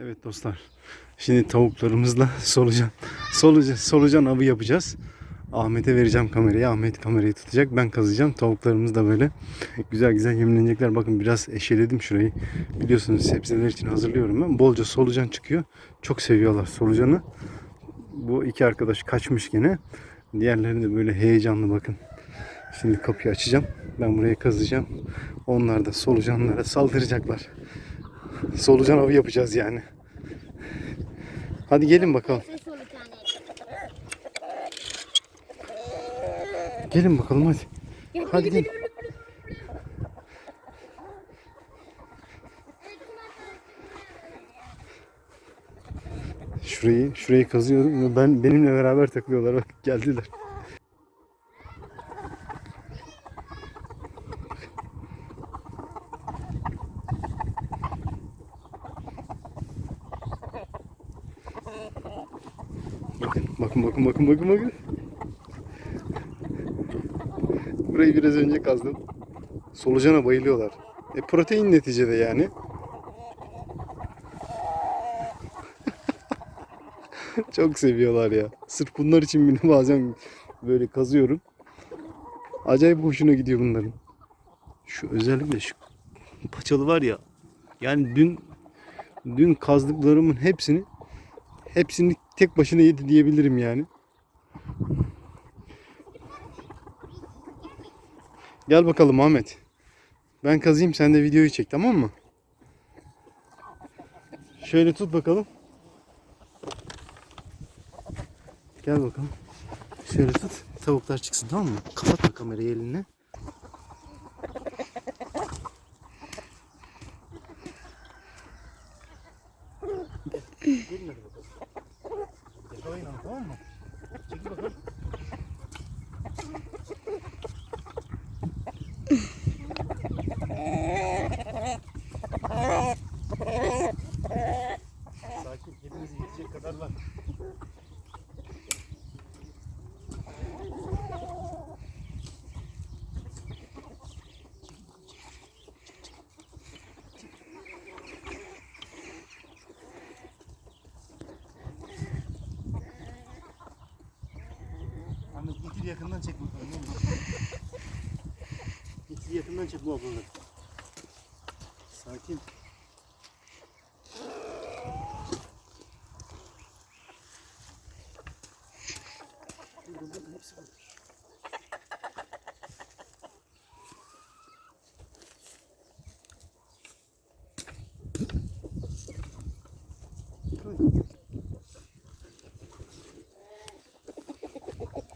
Evet dostlar. Şimdi tavuklarımızla solucan solucan solucan avı yapacağız. Ahmet'e vereceğim kamerayı. Ahmet kamerayı tutacak. Ben kazacağım. Tavuklarımız da böyle güzel güzel yemlenecekler. Bakın biraz eşeledim şurayı. Biliyorsunuz sebzeler için hazırlıyorum ben. Bolca solucan çıkıyor. Çok seviyorlar solucanı. Bu iki arkadaş kaçmış gene. Diğerleri de böyle heyecanlı bakın. Şimdi kapıyı açacağım. Ben burayı kazacağım. Onlar da solucanlara saldıracaklar. Solucan avı yapacağız yani. Hadi gelin bakalım. Gelin bakalım hadi. Hadi gelin. Şurayı şurayı kazıyorum. Ben benimle beraber takılıyorlar. Bak geldiler. Bakın bakın bakın bakın bakın. Burayı biraz önce kazdım. Solucana bayılıyorlar. E protein neticede yani. Çok seviyorlar ya. Sırf bunlar için bile bazen böyle kazıyorum. Acayip hoşuna gidiyor bunların. Şu özellikle şu paçalı var ya. Yani dün dün kazdıklarımın hepsini hepsini tek başına yedi diyebilirim yani. Gel bakalım Ahmet. Ben kazıyım sen de videoyu çek tamam mı? Şöyle tut bakalım. Gel bakalım. Şöyle tut. Tavuklar çıksın tamam mı? Kapatma kamerayı elinle. Hadi bakalım. Yakalayın ama tamam mı? Çekil bakalım. Getir yakından çek bakalım. ne olur. Getir yakından çek bu ablaları. Sakin. Burada bakın hepsi var.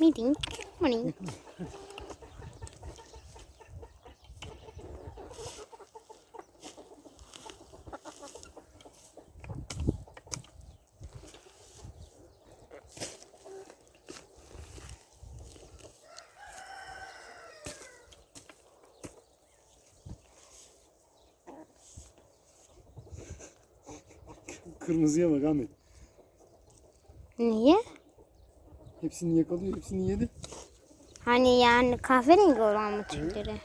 Meeting. Morning. Kırmızıya bak Ahmet. Niye? Hepsini yakalıyor, hepsini yedi. Hani yani kahverengi olan mı tüyleri?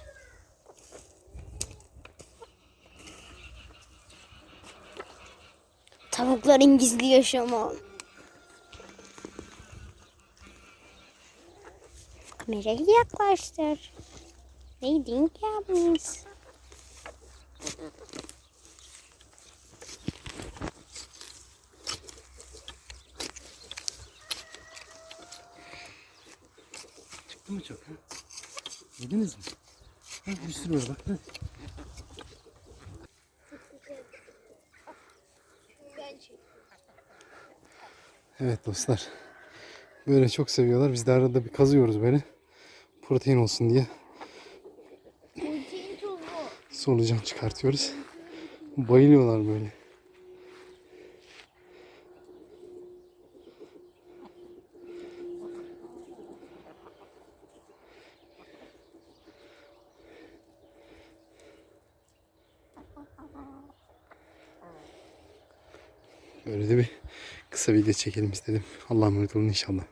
Tavukların gizli yaşamı. Kamerayı yaklaştır. Reading yapmış. Çıktı mı çok ha? Yediniz mi? Ha, bir sürü var bak. Ha. Evet dostlar. Böyle çok seviyorlar. Biz de arada bir kazıyoruz böyle. Protein olsun diye. Solucan çıkartıyoruz. Bayılıyorlar böyle. Böyle de bir kısa video çekelim istedim. Allah'a emanet olun inşallah.